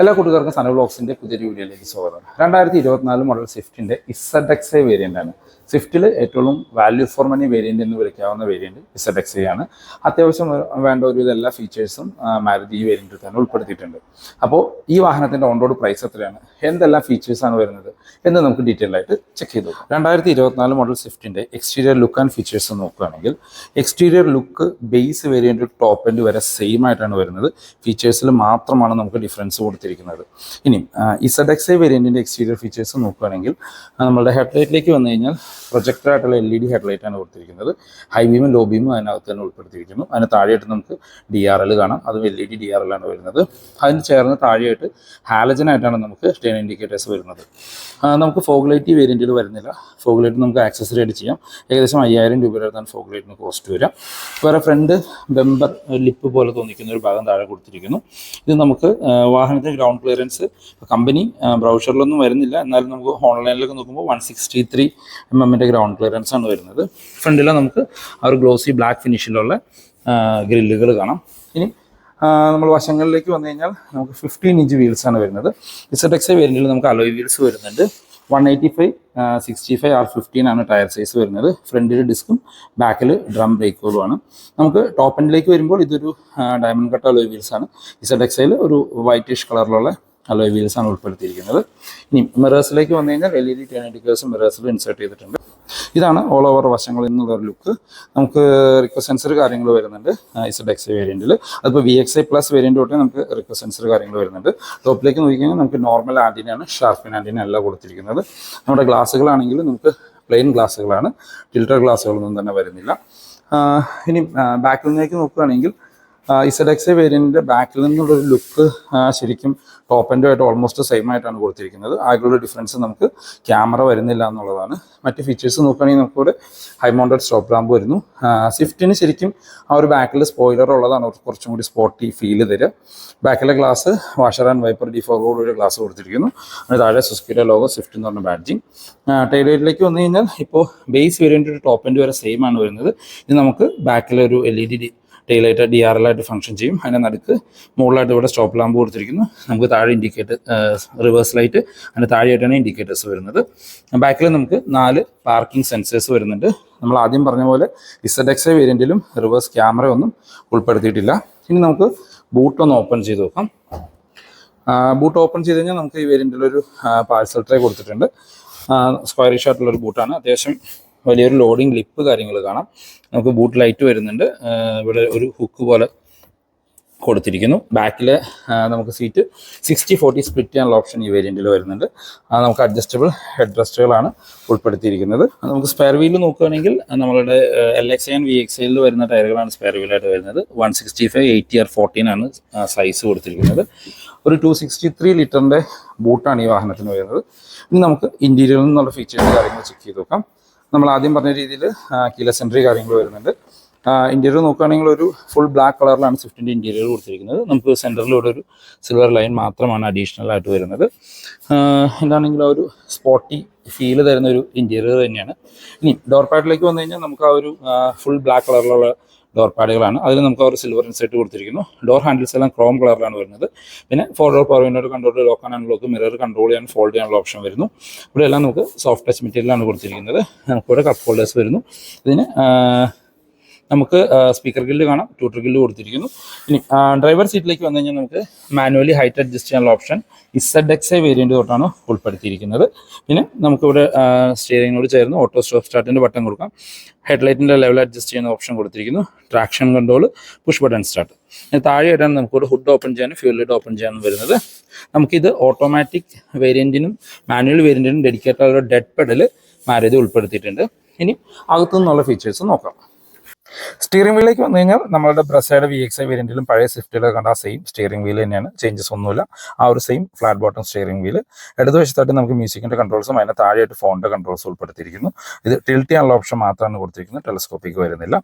എല്ലാ കൂട്ടുകാർക്കും സന ബ്ലോക്സിന്റെ പുതിയൊരു വീഡിയോയിലേക്ക് സ്വാഗതം. രണ്ടായിരത്തി ഇരുപത്തിനാല് മോഡൽ സ്വിഫ്റ്റിന്റെ ഇസഡ് എക്സ് ഐ വേരിയന്റ് ആണ്. സ്വിഫ്റ്റിൽ ഏറ്റവും വാല്യൂ ഫോർ മണി വേരിയന്റ് എന്ന് വിളിക്കാവുന്ന വേരിയന്റ് ഇസഡ് എക്സ് ഐ ആണ്. അത്യാവശ്യം വേണ്ട ഒരു എല്ലാ ഫീച്ചേഴ്സും മാരുതി ഈ വേരിയന്റിൽ തന്നെ ഉൾപ്പെടുത്തിയിട്ടുണ്ട്. അപ്പോൾ ഈ വാഹനത്തിന്റെ ഓൺ റോഡ് പ്രൈസ് എത്രയാണ്? എന്തെല്ലാം ഫീച്ചേഴ്സ് ആണ് വരുന്നത്? എന്ന് നമുക്ക് ഡീറ്റെയിൽ ആയിട്ട് ചെക്ക് ചെയ്തു രണ്ടായിരത്തി ഇരുപത്തിനാല് മോഡൽ സ്വിഫ്റ്റിന്റെ എക്സ്റ്റീരിയർ ലുക്ക് ആൻഡ് ഫീച്ചേഴ്സ് നോക്കുകയാണെങ്കിൽ exterior look base variant top end വരെ സെയിം ആയിട്ടാണ് വരുന്നത്. ഫീച്ചേഴ്സിൽ മാത്രമാണ് നമുക്ക് ഡിഫറൻസ് കൊടുത്തിരിക്കുന്നത്. ഇനി ഇസഡ് എക്സ് ഐ വേരിയന്റിന്റെ എക്സ്റ്റീരിയർ ഫീച്ചേഴ്സ് നോക്കുകയാണെങ്കിൽ നമ്മളുടെ ഹെഡ്ലൈറ്റിലേക്ക് വന്നു കഴിഞ്ഞാൽ പ്രൊജക്ടർ ആയിട്ടുള്ള എൽ ഇ ഡി ഹെഡ്ലൈറ്റ് ആണ് കൊടുത്തിരിക്കുന്നത്. ഹൈ ബീമും ലോ ബീമും അതിനകത്ത് തന്നെ ഉൾപ്പെടുത്തിയിരിക്കുന്നു. അതിന് താഴെയായിട്ട് നമുക്ക് ഡി ആർ എൽ കാണാം. അതും L E D D R L ആണ് വരുന്നത്. അതിന് ചേർന്ന് താഴെയായിട്ട് ഹാലജൻ ആയിട്ടാണ് നമുക്ക് സ്റ്റേൺ ഇൻഡിക്കേറ്റേഴ്സ് വരുന്നത്. നമുക്ക് ഫോഗ്ലൈറ്റി വേരിയന്റിൽ വരുന്നില്ല. ഫോഗ്ലൈറ്റ് നമുക്ക് ആക്സസറി ആയിട്ട് ചെയ്യാം. ഏകദേശം അയ്യായിരം രൂപയുടെ അടുത്താണ് ഫോഗ് ലൈറ്റിന് കോസ്റ്റ് വരിക വേറെ ഫ്രണ്ട് ബെമ്പർ ലിപ്പ് പോലെ തോന്നിക്കുന്ന ഒരു ഭാഗം താഴെ കൊടുത്തിരിക്കുന്നു. ഇത് നമുക്ക് വാഹനത്തിന് ഗ്രൗണ്ട് ക്ലിയറൻസ് കമ്പനി ബ്രൗഷറിലൊന്നും വരുന്നില്ല. എന്നാലും നമുക്ക് ഓൺലൈനിലൊക്കെ നോക്കുമ്പോൾ വൺ സിക്സ്റ്റി ത്രീ എം എമ്മിന്റെ ഗ്രൗണ്ട് ക്ലിയറൻസ് ആണ് വരുന്നത്. ഫ്രണ്ടിൽ നമുക്ക് ആ ഒരു ഗ്ലോസി ബ്ലാക്ക് ഫിനിഷിലുള്ള ഗ്രില്ലുകൾ കാണാം. ഇനി നമ്മൾ വശങ്ങളിലേക്ക് വന്നു കഴിഞ്ഞാൽ നമുക്ക് ഫിഫ്റ്റീൻ ഇഞ്ച് വീൽസ് ആണ് വരുന്നത്. ഇസഡ് എക്സ് വേരിയന്റിൽ നമുക്ക് അലോയ് വീൽസ് വരുന്നുണ്ട്. One eighty five sixty five R fifteen ആണ് ടയർ സൈസ് വരുന്നത്. ഫ്രണ്ടിൽ ഡിസ്കും ബാക്കിൽ ഡ്രം ബ്രേക്കുകളുമാണ്. നമുക്ക് ടോപ്പ് എൻഡിലേക്ക് വരുമ്പോൾ ഇതൊരു ഡയമണ്ട് കട്ട് അലോയ് വീൽസ് ആണ്. ഇസഡ് എക്സയിൽ ഒരു വൈറ്റിഷ് കളറിലുള്ള അലോയ് വീൽസ് ആണ് ഉൾപ്പെടുത്തിയിരിക്കുന്നത്. ഇനി മിറേഴ്സിലേക്ക് വന്നു കഴിഞ്ഞാൽ എൽ ഇ ഡി ടെൻ മിറേഴ്സിൽ ഇൻസേർട്ട് ചെയ്തിട്ടുണ്ട്. ഇതാണ് ഓൾ ഓവർ വശങ്ങൾ എന്നുള്ള ഒരു ലുക്ക് നമുക്ക് റിക്വസ്റ്റ് സെൻസർ കാര്യങ്ങൾ വരുന്നുണ്ട്. ഇസഡ് എക്സ് വേരിയന്റിൽ അതിപ്പോൾ V X I plus variant തൊട്ട് നമുക്ക് റിക്വസ്റ്റ് സെൻസർ കാര്യങ്ങൾ വരുന്നുണ്ട്. ടോപ്പിലേക്ക് നോക്കിക്കഴിഞ്ഞാൽ നമുക്ക് നോർമൽ ആന്റിനാണ് ഷാർപ്പിൻ ആന്റിന അല്ല കൊടുത്തിരിക്കുന്നത്. നമ്മുടെ ഗ്ലാസ്സുകളാണെങ്കിൽ നമുക്ക് പ്ലെയിൻ ഗ്ലാസ്സുകളാണ് ഫിൽറ്റർ ഗ്ലാസ്സുകളൊന്നും തന്നെ വരുന്നില്ല. ഇനി ബാക്കിൽ നിന്നേക്ക് നോക്കുകയാണെങ്കിൽ ഇസഡ് എക്സ് വേരിയന്റിന്റെ ബാക്കിൽ നിന്നുള്ളൊരു ലുക്ക് ശരിക്കും ടോപ്പ് എൻഡും ആയിട്ട് ഓൾമോസ്റ്റ് സെയിം ആയിട്ടാണ് കൊടുത്തിരിക്കുന്നത്. ആകെയുള്ള ഡിഫറൻസ് നമുക്ക് ക്യാമറ വരുന്നില്ല എന്നുള്ളതാണ്. മറ്റ് ഫീച്ചേഴ്സ് നോക്കുകയാണെങ്കിൽ നമുക്കിവിടെ ഹൈ മൗണ്ടഡ് സ്റ്റോപ്പ് റാമ്പ് വരുന്നു. സ്വിഫ്റ്റിന് ശരിക്കും ആ ഒരു ബാക്കിൽ സ്പോയിലർ ഉള്ളതാണ്. കുറച്ചും കൂടി സ്പോട്ടി ഫീൽ തരിക. ബാക്കിലെ ഗ്ലാസ് വാഷർ ആൻഡ് വൈപ്പർ ഡി ഒരു ഗ്ലാസ് കൊടുത്തിരിക്കുന്നു. അതിന് താഴെ സുസ്കിയുടെ ലോഗോ സ്വിഫ്റ്റ് എന്ന് പറഞ്ഞ ബാഡ്ജിങ് ടൈലൈറ്റിലേക്ക് വന്നു കഴിഞ്ഞാൽ ഇപ്പോൾ ബേസ് വേരിയന്റ് ടോപ്പ് എൻഡ് വരെ സെയിം ആണ് വരുന്നത്. ഇത് നമുക്ക് ബാക്കിലൊരു L E D taillight D R L ആയിട്ട് ഫംഗ്ഷൻ ചെയ്യും. അതിന്റെ നടുക്ക് മുകളിലായിട്ട് ഇവിടെ സ്റ്റോപ്പ് ലാമ്പ് കൊടുത്തിരിക്കുന്നു. നമുക്ക് താഴെ ഇൻഡിക്കേറ്റർ റിവേഴ്സ് ലൈറ്റ് അതിന്റെ താഴെയായിട്ടാണ് ഇൻഡിക്കേറ്റേഴ്സ് വരുന്നത്. ബാക്കിൽ നമുക്ക് നാല് പാർക്കിംഗ് സെൻസേഴ്സ് വരുന്നുണ്ട്. നമ്മൾ ആദ്യം പറഞ്ഞ പോലെ ഇസഡ് എക്സ് ഐ വേരിയന്റിലും റിവേഴ്സ് ക്യാമറ ഒന്നും ഉൾപ്പെടുത്തിയിട്ടില്ല. ഇനി നമുക്ക് ബൂട്ട് ഒന്ന് ഓപ്പൺ ചെയ്ത് നോക്കാം. ബൂട്ട് ഓപ്പൺ ചെയ്ത് കഴിഞ്ഞാൽ നമുക്ക് ഈ വേരിയന്റിലൊരു പാഴ്സൽ ട്രേ കൊടുത്തിട്ടുണ്ട്. സ്ക്വയറിഷ് ആയിട്ടുള്ളൊരു ബൂട്ടാണ് അത്യാവശ്യം വലിയൊരു ലോഡിംഗ് ലിപ്പ് കാര്യങ്ങൾ കാണാം. നമുക്ക് ബൂട്ട് ലൈറ്റ് വരുന്നുണ്ട്. ഇവിടെ ഒരു ഹുക്ക് പോലെ കൊടുത്തിരിക്കുന്നു. ബാക്കിൽ നമുക്ക് സീറ്റ് സിക്സ്റ്റി ഫോർട്ടി സ്പ്ലിറ്റ് ചെയ്യാനുള്ള ഓപ്ഷൻ ഈ വേരിയന്റിൽ വരുന്നുണ്ട്. അത് നമുക്ക് അഡ്ജസ്റ്റബിൾ ഹെഡ് റെസ്റ്റുകളാണ് ഉൾപ്പെടുത്തിയിരിക്കുന്നത് നമുക്ക് സ്പെയർ വീൽ നോക്കുകയാണെങ്കിൽ നമ്മളുടെ L X and V X എല്ലിൽ വരുന്ന ടയറുകളാണ് സ്പെയർ വീലായിട്ട് വരുന്നത്. One sixty five eighty R fourteen ആണ് സൈസ് കൊടുത്തിരിക്കുന്നത്. ഒരു ടു സിക്സ്റ്റി ത്രീ ലിറ്ററിന്റെ ബൂട്ടാണ് ഈ വാഹനത്തിന് വരുന്നത്. ഇനി നമുക്ക് ഇന്റീരിയറിൽ നിന്നുള്ള ഫീച്ചേഴ്സ് കാര്യങ്ങൾ ചെക്ക് ചെയ്ത് നോക്കാം. നമ്മൾ ആദ്യം പറഞ്ഞ രീതിയിൽ കീല സെൻട്രി കാര്യങ്ങൾ വരുന്നുണ്ട്. ഇന്റീരിയർ നോക്കുകയാണെങ്കിൽ ഒരു ഫുൾ ബ്ലാക്ക് കളറിലാണ് സ്വിഫ്റ്റിന്റെ ഇന്റീരിയർ കൊടുത്തിരിക്കുന്നത്. നമുക്ക് സെന്ററിലൂടെ ഒരു സിൽവർ ലൈൻ മാത്രമാണ് അഡീഷണൽ ആയിട്ട് വരുന്നത്. എന്താണെങ്കിൽ ആ ഒരു സ്പോട്ടി ഫീൽ തരുന്ന ഒരു ഇന്റീരിയർ തന്നെയാണ്. ഇനി ഡോർ പാഡിലേക്ക് വന്നു കഴിഞ്ഞാൽ നമുക്ക് ആ ഒരു ഫുൾ ബ്ലാക്ക് കളറിലുള്ള ഡോർ പാഡുകളാണ് അതിൽ നമുക്ക് അവർ സിൽവർ ഇൻസെറ്റ് കൊടുത്തിരിക്കുന്നു. ഡോർ ഹാൻഡിൽസ് എല്ലാം ക്രോം കളറിലാണ് വരുന്നത്. പിന്നെ four door power window control lock unlock mirror control ചെയ്യാൻ ഫോൾഡ് ചെയ്യാനുള്ള ഓപ്ഷൻ വരുന്നു. ഇവിടെ എല്ലാം നമുക്ക് സോഫ്റ്റ് ടച്ച് മെറ്റീരിയലാണ് കൊടുത്തിരിക്കുന്നത്. നമുക്കിവിടെ കപ്പ് ഹോൾഡേഴ്സ് വരുന്നു. ഇതിന് നമുക്ക് സ്പീക്കർ ഗില്ല് കാണാം ട്യൂട്ടർ ഗില്ല് കൊടുത്തിരിക്കുന്നു. ഇനി ഡ്രൈവർ സീറ്റിലേക്ക് വന്നു കഴിഞ്ഞാൽ നമുക്ക് മാനുവലി ഹൈറ്റ് അഡ്ജസ്റ്റ് ചെയ്യാനുള്ള option Z X I variant തൊട്ടാണ് ഉൾപ്പെടുത്തിയിരിക്കുന്നത്. പിന്നെ നമുക്കിവിടെ സ്റ്റിയറിങ്ങിനോട് ചേർന്ന് ഓട്ടോ സ്റ്റോപ്പ് സ്റ്റാർട്ടിന്റെ ബട്ടൺ കൊടുക്കാം. ഹെഡ്ലൈറ്റിന്റെ ലെവൽ അഡ്ജസ്റ്റ് ചെയ്യുന്ന ഓപ്ഷൻ കൊടുത്തിരിക്കുന്നു. Traction control push button start താഴെയായിട്ടാണ് നമുക്കിവിടെ ഹുഡ് ഓപ്പൺ ചെയ്യാനും ഫ്യൂൽ ലൈറ്റ് ഓപ്പൺ ചെയ്യാനും വരുന്നത്. നമുക്കിത് ഓട്ടോമാറ്റിക് വേരിയന്റിനും മാനുവൽ വേരിയന്റിനും ഡെഡിക്കേറ്റഡ് ആയ ഡെഡ് പെഡൽ മാരുതി ഉൾപ്പെടുത്തിയിട്ടുണ്ട്. ഇനി അകത്തു നിന്നുള്ള ഫീച്ചേഴ്സ് നോക്കാം. സ്റ്റിയറിംഗ് വീലിലേക്ക് വന്നു കഴിഞ്ഞാൽ നമ്മളുടെ ബ്രസയുടെ വി എക്സ് ഐ വേരിയന്റിലും പഴയ സ്വിഫ്റ്റിലൊക്കെ കണ്ട ആ സെയിം സ്റ്റിയറിംഗ് വീൽ തന്നെയാണ്. ചേഞ്ചസ് ഒന്നുമില്ല. ആ ഒരു same flat bottom steering wheel ഇടതുവശത്തായിട്ട് നമുക്ക് മ്യൂസിക്കിന്റെ കൺട്രോൾസും അതിന് താഴെയായിട്ട് ഫോണിന്റെ കൺട്രോൾസും ഉൾപ്പെടുത്തിയിരിക്കുന്നു. ഇത് ടിൽറ്റ് ചെയ്യാനുള്ള ഓപ്ഷൻ മാത്രമാണ് കൊടുത്തിരിക്കുന്നത്. ടെലസ്കോപ്പിക്ക് വരുന്നില്ല.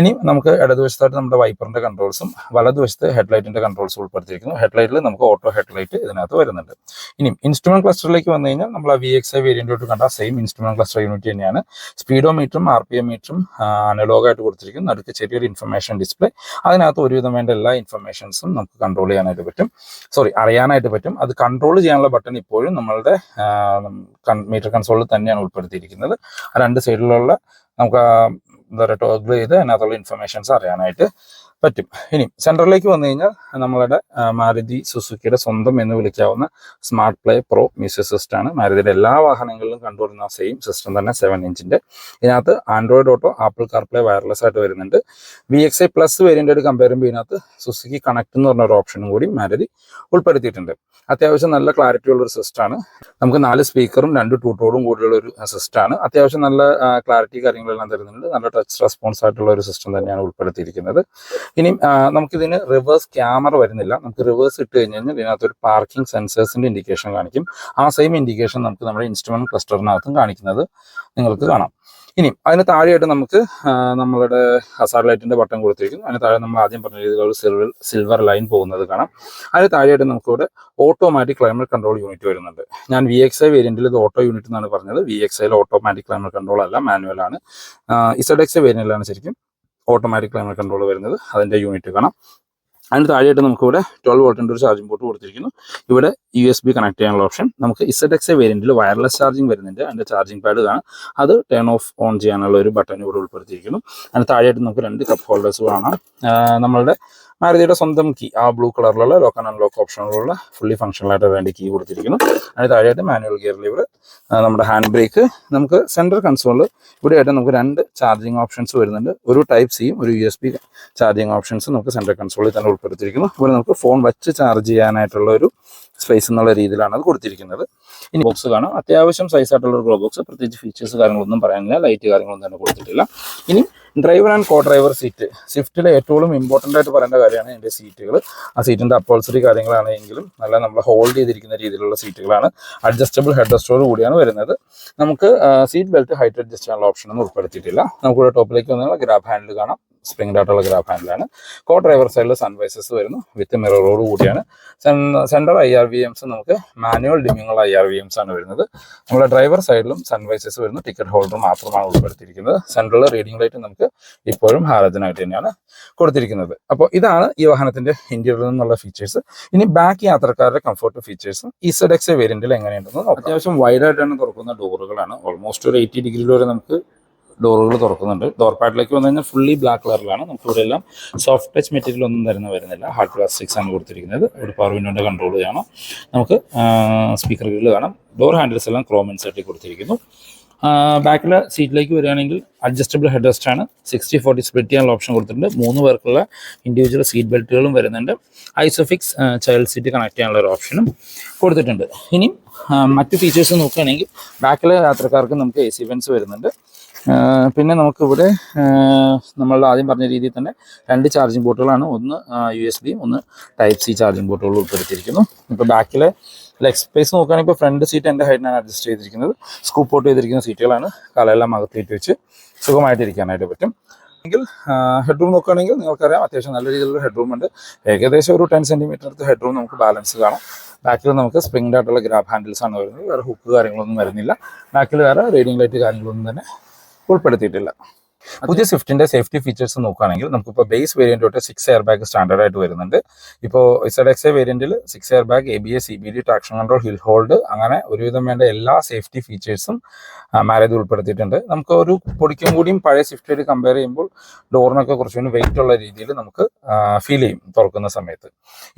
ഇനി നമുക്ക് ഇടതുവശത്തായിട്ട് നമ്മുടെ വൈപ്പറിന്റെ കൺട്രോൾസും വലതുവശത്ത് ഹെഡ്ലൈറ്റിന്റെ കൺട്രോൾസും ഉൾപ്പെടുത്തിയിരിക്കുന്നു. ഹെഡ്ലൈറ്റിൽ നമുക്ക് ഓട്ടോ ഹെഡ്ലൈറ്റ് ഇതിനകത്ത് വരുന്നുണ്ട്. ഇനി ഇൻസ്ട്രുമെന്റ് ക്ലസ്റ്ററിലേക്ക് വന്നു കഴിഞ്ഞാൽ നമ്മൾ ആ വി എക്സ് ഐ വേരിയന്റോട്ട് കണ്ട സെയിം ഇൻസ്ട്രുമെന്റ് ക്ലസ്റ്റർ യൂണിറ്റ് തന്നെയാണ്. സ്പീഡോ മീറ്ററും ആർ പി എം മീറ്ററും അനലോഗായിട്ട് കൊടുത്തിരിക്കുന്നത്. കൊടുത്തിരിക്കുന്നത് നടുക്ക് ചെറിയൊരു ഇൻഫർമേഷൻ ഡിസ്പ്ലേ അതിനകത്ത് ഒരുവിധം വേണ്ട എല്ലാ ഇൻഫർമേഷൻസും നമുക്ക് കൺട്രോൾ ചെയ്യാനായിട്ട് പറ്റും. സോറി അറിയാനായിട്ട് പറ്റും. അത് കൺട്രോൾ ചെയ്യാനുള്ള ബട്ടൺ ഇപ്പോഴും നമ്മളുടെ മീറ്റർ കൺസോളിൽ തന്നെയാണ് ഉൾപ്പെടുത്തിയിരിക്കുന്നത്. രണ്ട് സൈഡിലുള്ള നമുക്ക് എന്താ പറയുക ടോഗിൾ ചെയ്ത് അതിനകത്തുള്ള ഇൻഫർമേഷൻസ് അറിയാനായിട്ട് പറ്റും. ഇനി സെന്ററിലേക്ക് വന്നു കഴിഞ്ഞാൽ നമ്മളുടെ മാരുതി സുസുക്കിയുടെ സ്വന്തം എന്ന് വിളിക്കാവുന്ന smart play pro music system ആണ്. മാരുതിയുടെ എല്ലാ വാഹനങ്ങളിലും കണ്ടുവരുന്ന സെയിം സിസ്റ്റം തന്നെ സെവൻ ഇഞ്ചിന്റെ ഇതിനകത്ത് Android auto Apple CarPlay wireless ആയിട്ട് വരുന്നുണ്ട്. V X I plus variant compare ചെയ്യുമ്പോൾ ഇതിനകത്ത് സുസുക്കി കണക്ട് എന്ന് പറഞ്ഞ ഒരു ഓപ്ഷനും കൂടി മാരുതി ഉൾപ്പെടുത്തിയിട്ടുണ്ട്. അത്യാവശ്യം നല്ല ക്ലാരിറ്റി ഉള്ള ഒരു സിസ്റ്റമാണ് നമുക്ക് നാല് സ്പീക്കറും രണ്ട് ട്യൂട്ടോടും കൂടിയുള്ള ഒരു സിസ്റ്റമാണ് അത്യാവശ്യം നല്ല ക്ലാരിറ്റി കാര്യങ്ങളെല്ലാം തരുന്നുണ്ട്. നല്ല ടച്ച് റെസ്പോൺസ് ആയിട്ടുള്ള ഒരു സിസ്റ്റം തന്നെയാണ് ഉൾപ്പെടുത്തിയിരിക്കുന്നത്. ഇനി നമുക്കിതിന് റിവേഴ്സ് ക്യാമറ വരുന്നില്ല. നമുക്ക് റിവേഴ്സ് ഇട്ട് കഴിഞ്ഞ് കഴിഞ്ഞാൽ ഇതിനകത്ത് ഒരു പാർക്കിംഗ് സെൻസേഴ്സിന്റെ ഇൻഡിക്കേഷൻ കാണിക്കും. ആ സെയിം ഇൻഡിക്കേഷൻ നമുക്ക് നമ്മുടെ ഇൻസ്ട്രുമെന്റ് ക്ലസ്റ്ററിനകത്തും കാണിക്കുന്നത് നിങ്ങൾക്ക് കാണാം. ഇനി അതിന് താഴെയായിട്ട് നമുക്ക് നമ്മളുടെ ഹസാർ ലൈറ്റിന്റെ ബട്ടൺ കൊടുത്തിരിക്കുന്നു. അതിന് താഴെ നമ്മൾ ആദ്യം പറഞ്ഞ രീതിയിൽ ഒരു സിൽവർ സിൽവർ ലൈൻ പോകുന്നത് കാണാം. അതിന് താഴെയായിട്ട് നമുക്കിവിടെ ഓട്ടോമാറ്റിക് ക്ലൈമറ്റ് കൺട്രോൾ യൂണിറ്റ് വരുന്നുണ്ട്. ഞാൻ വി എക്സ് ഐ വേരിയന്റിൽ ഇത് ഓട്ടോ യൂണിറ്റ് എന്നാണ് പറഞ്ഞത്. വി എക്സ് ഐയിൽ ഓട്ടോമാറ്റിക് ക്ലൈമറ്റ് കൺട്രോൾ അല്ല മാനുവൽ ആണ്. ഇസഡ് എക്സ് വേരിയന്റിലാണ് ശരിക്കും. ഓട്ടോമാറ്റിക് ക്ലൈമറ്റ് കൺട്രോൾ വരുന്നത് അതിന്റെ യൂണിറ്റ് കാണാം. അതിന് താഴെയായിട്ട് നമുക്ക് ഇവിടെ ട്വൽവ് വോൾട്ടിന്റെ ഒരു ചാർജിംഗ് പോർട്ട് കൊടുത്തിരിക്കുന്നു. ഇവിടെ യു എസ് ബി കണക്ട് ചെയ്യാനുള്ള ഓപ്ഷൻ നമുക്ക് ഇസഡ് എക്സ് എ വേരിയന്റിൽ വയർലെസ് ചാർജിംഗ് വരുന്നുണ്ട്. അതിന്റെ ചാർജിംഗ് പാഡ് കാണാം അത് ടേൺ ഓഫ് ഓൺ ചെയ്യാനുള്ള ഒരു ബട്ടൺ ഇവിടെ ഉൾപ്പെടുത്തിയിരിക്കുന്നു. അതിന് താഴെയായിട്ട് നമുക്ക് രണ്ട് കപ്പ് ഹോൾഡേഴ്സ് കാണാം. നമ്മളുടെ മാരുതിയുടെ സ്വന്തം കീ ആ ബ്ലൂ കളറിലുള്ള ലോക്ക് ആൻഡ് അൺലോക്ക് ഓപ്ഷനുകളുള്ള ഫുള്ളി ആയിട്ട് വേണ്ടി കീ കൊടുത്തിരിക്കുന്നു. അതിന് താഴെയായിട്ട് മാനുവൽ ഗിയർ ലിവർ നമ്മുടെ ഹാൻഡ് ബ്രേക്ക് നമുക്ക് സെൻട്രൽ കൺസോളിൽ ഇവിടെയായിട്ട് നമുക്ക് രണ്ട് ചാർജിങ് ഓപ്ഷൻസ് വരുന്നുണ്ട്. ഒരു ടൈപ്പ് സിയും ഒരു U S B charging options നമുക്ക് സെൻട്രൽ കൺസോളിൽ തന്നെ ഉൾപ്പെടുത്തിയിരിക്കുന്നു. ഇവിടെ നമുക്ക് ഫോൺ വെച്ച് ചാർജ് ചെയ്യാനായിട്ടുള്ള ഒരു സ്പേസ് എന്നുള്ള രീതിയിലാണ് അത് കൊടുത്തിരിക്കുന്നത്. ഇനി ബോക്സ് കാണാം. അത്യാവശ്യം സൈസ് ആയിട്ടുള്ള ഒരു ഗ്ലോ ബോക്സ് പ്രത്യേകിച്ച് ഫീച്ചേഴ്സ് കാര്യങ്ങളൊന്നും പറയാനില്ല. ലൈറ്റ് കാര്യങ്ങളൊന്നും തന്നെ കൊടുത്തിട്ടില്ല. ഇനി driver and co driver seat സ്വിഫ്റ്റിലെ ഏറ്റവും ഇമ്പോർട്ടന്റ് ആയിട്ട് പറയേണ്ട കാര്യമാണ് എന്റെ സീറ്റുകൾ ആ സീറ്റിന്റെ അപ്പോൾസറി കാര്യങ്ങളാണെങ്കിലും നല്ല നമ്മൾ ഹോൾഡ് ചെയ്തിരിക്കുന്ന രീതിയിലുള്ള സീറ്റുകളാണ് അഡ്ജസ്റ്റബിൾ ഹെഡ് റെസ്റ്റോർ കൂടിയാണ് വരുന്നത്. നമുക്ക് സീറ്റ് ബെൽറ്റ് ഹൈറ്റ് അഡ്ജസ്റ്റ് ചെയ്യാനുള്ള ഓപ്ഷനൊന്നും ഉൾപ്പെടുത്തിയിട്ടില്ല. നമുക്കിവിടെ ടോപ്പിലേക്ക് വന്നാൽ ഗ്രാബ് ഹാൻഡിൽ കാണാം. സ്പ്രിംഗ് ഡാട്ടുള്ള ഗ്രാഫ് ഹാൻഡിലാണ് കോ ഡ്രൈവർ സൈഡിൽ സൺവൈസസ് വരുന്നു. വിത്ത് മിററോട് കൂടിയാണ്. Centre I R V Ms നമുക്ക് മാനുവൽ ഡിമ്മിങ്ങുള്ള ഐ ആർ വി എംസ് ആണ് വരുന്നത്. നമ്മുടെ ഡ്രൈവർ സൈഡിലും സൺവൈസസ് വരുന്നു. ടിക്കറ്റ് ഹോൾഡർ മാത്രമാണ് ഉൾപ്പെടുത്തിയിരിക്കുന്നത്. സെൻട്രൽ റീഡിംഗ് ലൈറ്റ് നമുക്ക് ഇപ്പോഴും ഹാലജനായിട്ട് തന്നെയാണ് കൊടുത്തിരിക്കുന്നത്. അപ്പോൾ ഇതാണ് ഈ വാഹനത്തിന്റെ ഇന്റീരിയറിൽ നിന്നുള്ള ഫീച്ചേഴ്സ് ഇനി ബാക്ക് യാത്രക്കാരുടെ കംഫർട്ട് ഫീച്ചേഴ്സും ഈ സെഡ് എക്സ് വേരിയന്റിൽ എങ്ങനെയുണ്ടെന്ന് അത്യാവശ്യം വൈഡായിട്ടാണ് തുറക്കുന്ന ഡോറുകളാണ് ഓൾമോസ്റ്റ് ഒരു എയ്റ്റി ഡിഗ്രി വരെ നമുക്ക് ഡോറുകൾ തുറക്കുന്നുണ്ട്. ഡോർ പാഡിലേക്ക് വന്നു കഴിഞ്ഞാൽ ഫുള്ളി ബ്ലാക്ക് കളറിലാണ് നമുക്ക് ഇവിടെ എല്ലാം സോഫ്റ്റ് ടച്ച് മെറ്റീരിയൽ ഒന്നും തരുന്ന വരുന്നില്ല. ഹാർഡ് പ്ലാസ്റ്റിക്സ് ആണ് കൊടുത്തിരിക്കുന്നത്. ഒരു പവർ വിൻഡോന്റെ കൺട്രോൾ ചെയ്യണം നമുക്ക് സ്പീക്കർ ഗ്രില്ല് കാണാം ഡോർ ഹാൻഡിൽസ് എല്ലാം ക്രോം ഇൻസെർട്ടി കൊടുത്തിരിക്കുന്നു. ബാക്കിലെ സീറ്റിലേക്ക് വരികയാണെങ്കിൽ അഡ്ജസ്റ്റബിൾ ഹെഡ് റെസ്റ്റ് ആണ്. സിക്സ്റ്റി ഫോർട്ടി സ്പ്ലിറ്റ് ചെയ്യാനുള്ള ഓപ്ഷൻ കൊടുത്തിട്ടുണ്ട്. മൂന്ന് പേർക്കുള്ള ഇൻഡിവിജ്വൽ സീറ്റ് ബെൽറ്റുകളും വരുന്നുണ്ട്. ഐസോഫിക്സ് ചൈൽഡ് സീറ്റ് കണക്ട് ചെയ്യാനുള്ള ഒരു ഓപ്ഷനും കൊടുത്തിട്ടുണ്ട്. ഇനി മറ്റു ഫീച്ചേഴ്സ് നോക്കുകയാണെങ്കിൽ ബാക്കിലെ യാത്രക്കാർക്ക് നമുക്ക് എ സി വെൻസ് വരുന്നുണ്ട്. പിന്നെ നമുക്കിവിടെ നമ്മൾ ആദ്യം പറഞ്ഞ രീതിയിൽ തന്നെ രണ്ട് ചാർജിങ് പോർട്ടുകളാണ്. ഒന്ന് യു എസ് ബിയും ഒന്ന് ടൈപ്പ് സി ചാർജിങ് പോർട്ടുകൾ ഉൾപ്പെടുത്തിയിരിക്കുന്നു. ഇപ്പോൾ ബാക്കിലെ ലെഗ് സ്പേസ് നോക്കുകയാണെങ്കിൽ ഇപ്പോൾ ഫ്രണ്ട് സീറ്റ് എന്റെ ഹൈറ്റിനാണ് അഡ്ജസ്റ്റ് ചെയ്തിരിക്കുന്നത്. സ്കൂപ്പ് ഔട്ട് ചെയ്തിരിക്കുന്ന സീറ്റുകളാണ് കാലെല്ലാം അകത്തേറ്റ് വെച്ച് സുഖമായിട്ടിരിക്കാനായിട്ട് പറ്റും. എങ്കിൽ ഹെഡ് റൂം നോക്കുകയാണെങ്കിൽ നിങ്ങൾക്കറിയാം അത്യാവശ്യം നല്ല രീതിയിലുള്ള ഹെഡ് റൂം ഉണ്ട്. ഏകദേശം ഒരു ടെൻ സെന്റിമീറ്റർ അടുത്ത് ഹെഡ് റൂം നമുക്ക് ബാലൻസ് കാണാം. ബാക്കിൽ നമുക്ക് സ്പ്രിംഗ് ആയിട്ടുള്ള ഗ്രാബ് ഹാൻഡിൽസ് ആണ് വരുന്നത്. വേറെ ഹുക്ക് കാര്യങ്ങളൊന്നും വരുന്നില്ല. ബാക്കിൽ വേറെ റീഡിംഗ് ലൈറ്റ് കാര്യങ്ങളൊന്നും തന്നെ ഉൾപ്പെടുത്തിയിട്ടില്ല. പുതിയ സ്വിഫ്റ്റിന്റെ സേഫ്റ്റി ഫീച്ചേഴ്സ് നോക്കുകയാണെങ്കിൽ നമുക്കിപ്പോൾ ബേസ് വേരിയന്റ് തൊട്ട് സിക്സ് എയർ ബാഗ് സ്റ്റാൻഡേർഡ് ആയിട്ട് വരുന്നുണ്ട്. ഇപ്പോൾ Z X A വേരിയന്റിൽ six air bag A B S C B D traction control hill hold അങ്ങനെ ഒരുവിധം വേണ്ട എല്ലാ സേഫ്റ്റി ഫീച്ചേഴ്സും മാരേജ് ഉൾപ്പെടുത്തിയിട്ടുണ്ട്. നമുക്ക് ഒരു പൊടിക്കും കൂടിയും പഴയ സ്വിഫ്റ്റായിട്ട് കമ്പയർ ചെയ്യുമ്പോൾ ഡോറിനൊക്കെ കുറച്ചുകൂടി വെയിറ്റ് ഉള്ള രീതിയിൽ നമുക്ക് ഫീൽ ചെയ്യും തുറക്കുന്ന സമയത്ത്.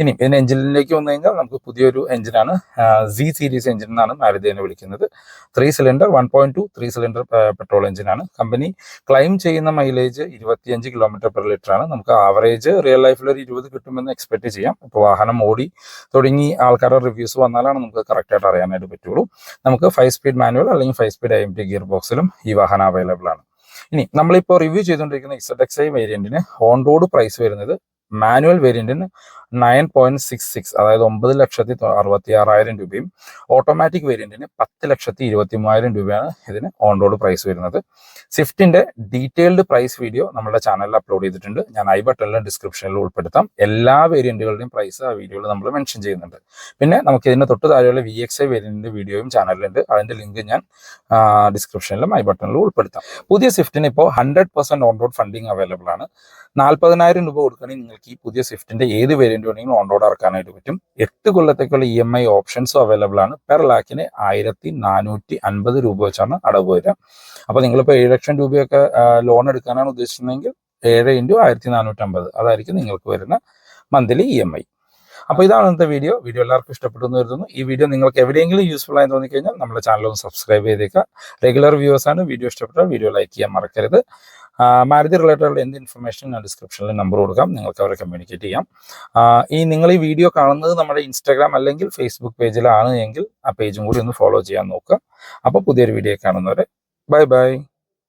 ഇനി ഇതിന് എഞ്ചിനിലേക്ക് വന്നു കഴിഞ്ഞാൽ നമുക്ക് പുതിയൊരു എഞ്ചിനാണ് സി സീരീസ് എഞ്ചിൻ എന്നാണ് മാരുതി വിളിക്കുന്നത്. Three cylinder one point two three cylinder petrol എഞ്ചിനാണ് കമ്പനി ക്ലെയിം ക്ലൈം ചെയ്യുന്ന മൈലേജ് ഇരുപത്തിയഞ്ച് കിലോമീറ്റർ പെർ ലിറ്റർ ആണ്. നമുക്ക് ആവറേജ് റിയൽ ലൈഫിൽ ഒരു ഇരുപത് കിട്ടുമെന്ന് എക്സ്പെക്ട് ചെയ്യാം. ഇപ്പോൾ വാഹനം ഓടി തുടങ്ങി ആൾക്കാരുടെ റിവ്യൂസ് വന്നാലാണ് നമുക്ക് കറക്റ്റ് ആയിട്ട് അറിയാനായിട്ട് പറ്റുള്ളൂ. നമുക്ക് ഫൈവ് സ്പീഡ് മാനുവൽ അല്ലെങ്കിൽ five speed I M T gear ബോക്സിലും ഈ വാഹനം അവൈലബിൾ ആണ്. ഇനി നമ്മളിപ്പോൾ റിവ്യൂ ചെയ്തുകൊണ്ടിരിക്കുന്ന ഇസഡ് എക്സ് ഐ വേരിയന്റിന് ഓൺ റോഡ് പ്രൈസ് വരുന്നത് മാനുവൽ വേരിയന്റിന് നയൻ പോയിന്റ് സിക്സ് സിക്സ് അതായത് ഒമ്പത് ലക്ഷത്തി അറുപത്തി ആറായിരം രൂപയും ഓട്ടോമാറ്റിക് വേരിയന്റിന് പത്ത് ലക്ഷത്തി ഇരുപത്തി മൂവായിരം രൂപയാണ് ഇതിന് ഓൺ റോഡ് പ്രൈസ് വരുന്നത്. സ്വിഫ്റ്റിന്റെ ഡീറ്റെയിൽഡ് പ്രൈസ് വീഡിയോ നമ്മുടെ ചാനലിൽ അപ്ലോഡ് ചെയ്തിട്ടുണ്ട്. ഞാൻ ഐ ബട്ടണിൽ ഡിസ്ക്രിപ്ഷനിൽ ഉൾപ്പെടുത്താം. എല്ലാ വേരിയന്റുകളുടെയും പ്രൈസ് ആ വീഡിയോയിൽ നമ്മൾ മെൻഷൻ ചെയ്യുന്നുണ്ട്. പിന്നെ നമുക്ക് ഇതിന് തൊട്ട് താഴെയുള്ള വി എക്സ് ഐ വേരിയന്റിന്റെ വീഡിയോയും ചാനലിലുണ്ട് അതിന്റെ ലിങ്ക് ഞാൻ ഡിസ്ക്രിപ്ഷനിലും ഐ ബട്ടണിലും ഉൾപ്പെടുത്താം. പുതിയ സ്വിഫ്റ്റിന് ഇപ്പോൾ hundred percent on road funding available ആണ്. നാൽപ്പതിനായിരം രൂപ കൊടുക്കുകയാണെങ്കിൽ നിങ്ങൾക്ക് ഈ പുതിയ സ്വിഫ്റ്റിന്റെ ഏത് വേരിയന്റ് വേണമെങ്കിലും ഓൺ റോഡ് ഇറക്കാനായിട്ട് പറ്റും. എട്ട് കൊല്ലത്തേക്കുള്ള ഇ എം ഐ ഓപ്ഷൻസും അവൈലബിൾ ആണ്. പെർ ലാക്കിന് ആയിരത്തി നാനൂറ്റി അൻപത് രൂപ വെച്ചാണ് അടവ് വരിക. അപ്പോൾ നിങ്ങളിപ്പോൾ ഏഴ് ലക്ഷം രൂപയൊക്കെ ലോൺ എടുക്കാനാണ് ഉദ്ദേശിക്കുന്നതെങ്കിൽ ഏഴ് ഇന്റു ആയിരത്തി നാനൂറ്റി അമ്പത് അതായിരിക്കും നിങ്ങൾക്ക് വരുന്ന മന്ത്ലി ഇ എം ഐ അപ്പോൾ ഇതാണ് ഇന്നത്തെ വീഡിയോ വീഡിയോ എല്ലാവർക്കും ഇഷ്ടപ്പെട്ടു എന്ന് കരുതുന്നു. ഈ വീഡിയോ നിങ്ങൾക്ക് എവിടെയെങ്കിലും യൂസ്ഫുൾ ആയി തോന്നിക്കഴിഞ്ഞാൽ നമ്മുടെ ചാനൽ ഒന്ന് സബ്സ്ക്രൈബ് ചെയ്തേക്കുക. റെഗുലർ വ്യൂവേഴ്സാണ് വീഡിയോ ഇഷ്ടപ്പെട്ടാൽ വീഡിയോ ലൈക്ക് ചെയ്യാൻ മറക്കരുത്. ആ, മാരുതി റിലേറ്റഡ് എന്ത് ഇൻഫർമേഷൻ ഞാൻ ഡിസ്ക്രിപ്ഷനിൽ നമ്പർ കൊടുക്കാം. നിങ്ങൾക്ക് അവരെ കമ്മ്യൂണിക്കേറ്റ് ചെയ്യാം. ഈ നിങ്ങൾ ഈ വീഡിയോ കാണുന്നത് നമ്മുടെ ഇൻസ്റ്റാഗ്രാം അല്ലെങ്കിൽ ഫേസ്ബുക്ക് പേജിലാണ് എങ്കിൽ ആ പേജും കൂടി ഒന്ന് ഫോളോ ചെയ്യാൻ നോക്കുക. അപ്പോൾ പുതിയൊരു വീഡിയോ കാണുന്നവരെ ബൈ ബൈ